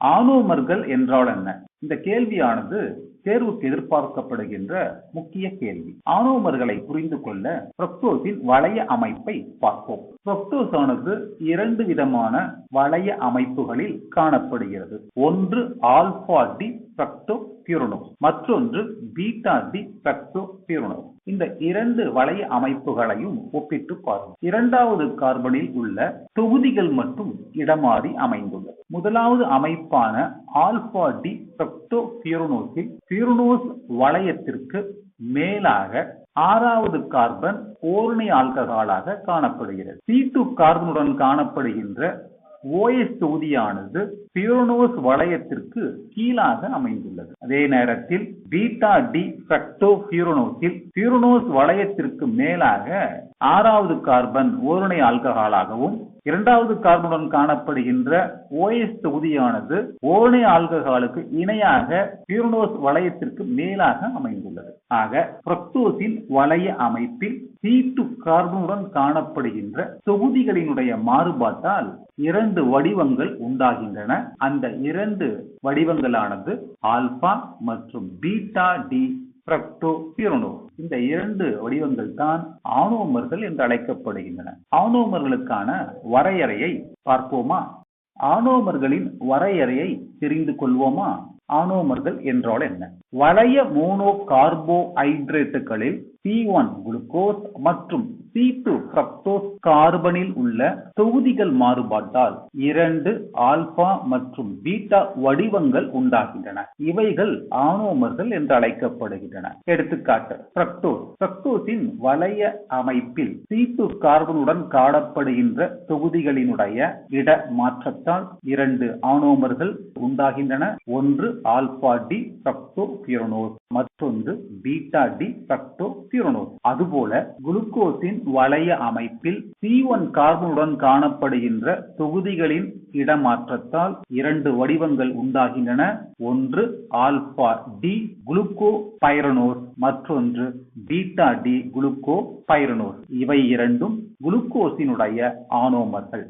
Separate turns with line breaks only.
ஆனோமர்கள் என்றால் என்ன? இந்த கேள்வியானது தேர்வுக்கு எதிர்பார்க்கப்படுகின்ற முக்கிய கேள்வி. ஆனோமர்களை புரிந்து கொள்ள பிரக்டோஸின் வளைய அமைப்பை பார்ப்போம். பிரக்டோஸ் ஆனது இரண்டு விதமான வளைய அமைப்புகளில் காணப்படுகிறது. ஒன்று ஆல்பா டி பிரக்டோ பியூரனோ மற்றொன்று பீட்டா டி பிரக்டோ பியூரனோ இந்த இரண்டு வளைய அமைப்புகளையும் ஒப்பிட்டு பாருங்கள். இரண்டாவது கார்பனில் உள்ள தொகுதிகள் மட்டும் இடமாறி அமைந்துள்ளது முதலாவது அமைப்பான ஆல்பா டி ஃப்ரக்டோ பியூரோனோஸ் வளையத்திற்கு மேலாக ஆறாவது கார்பன் ஓரணி ஆல்கஹாலாக காணப்படுகிறது. சி டூ கார்பனுடன் காணப்படுகின்ற ஓஎஸ் தொகுதியானது பியூரனோஸ் வளையத்திற்கு கீழாக அமைந்துள்ளது. அதே நேரத்தில் பீட்டா டி ஃபெக்டோ பியூரோனோஸில் பியூரோனோஸ் வளையத்திற்கு மேலாக ஆறாவது கார்பன் ஓரணை ஆல்கஹாலாகவும் இரண்டாவது கார்பனுடன் காணப்படுகின்ற ஓஎஸ் தொகுதியானது ஓரணை ஆல்கஹாலுக்கு இணையாக பியூரனோஸ் வளையத்திற்கு மேலாக அமைந்துள்ளது. ஆக பிரக்டோஸின் வளைய அமைப்பில் சீட்டு கார்பனுடன் காணப்படுகின்ற தொகுதிகளினுடைய மாறுபாட்டால் இரண்டு வடிவங்கள் உண்டாகின்றன. அந்த இரண்டு வடிவங்களானது ஆல்பா மற்றும் பீட்டா டி பிரக்டோ பியூரனோ இந்த இரண்டு வடிவங்கள் தான் ஆனோமர்கள் என்று அழைக்கப்படுகின்றன. ஆனோமர்களுக்கான வரையறையை பார்ப்போமா? ஆனோமர்களின் வரையறையை தெரிந்து கொள்வோமா? ஆனோமர்கள் என்றால் என்ன? வளைய மோனோ கார்போஹைட்ரேட்டுகளில் சி ஒன் குளுக்கோஸ் மற்றும் சி டூ பிரக்டோஸ் கார்பனில் உள்ள தொகுதிகள் மாறுபாட்டால் இரண்டு ஆல்பா மற்றும் பீட்டா வடிவங்கள் உண்டாகின்றன. இவைகள் ஆனோமர்கள் என்று அழைக்கப்படுகின்றன. எடுத்துக்காட்டு பிரக்டோஸ் பிரக்டோஸின் வளைய அமைப்பில் சி டூ கார்பனுடன் காணப்படுகின்ற தொகுதிகளினுடைய இட மாற்றத்தால் இரண்டு ஆனோமர்கள் உண்டாகின்றன. ஒன்று ஆல்பா டி பிரக்டோ பியூரனோஸ் மற்றொன்று பீட்டா டி பக்டோ சிரோனோஸ் அதுபோல குளுக்கோஸின் வளைய அமைப்பில் சி ஒன் கார்பனுடன் காணப்படுகின்ற தொகுதிகளின் இடமாற்றத்தால் இரண்டு வடிவங்கள் உண்டாகின்றன. ஒன்று ஆல்பா டி குளுக்கோ பைரனோஸ் மற்றொன்று பீட்டா டி குளுக்கோ பைரனோஸ் இவை இரண்டும் குளுக்கோஸினுடைய ஆனோமர்கள்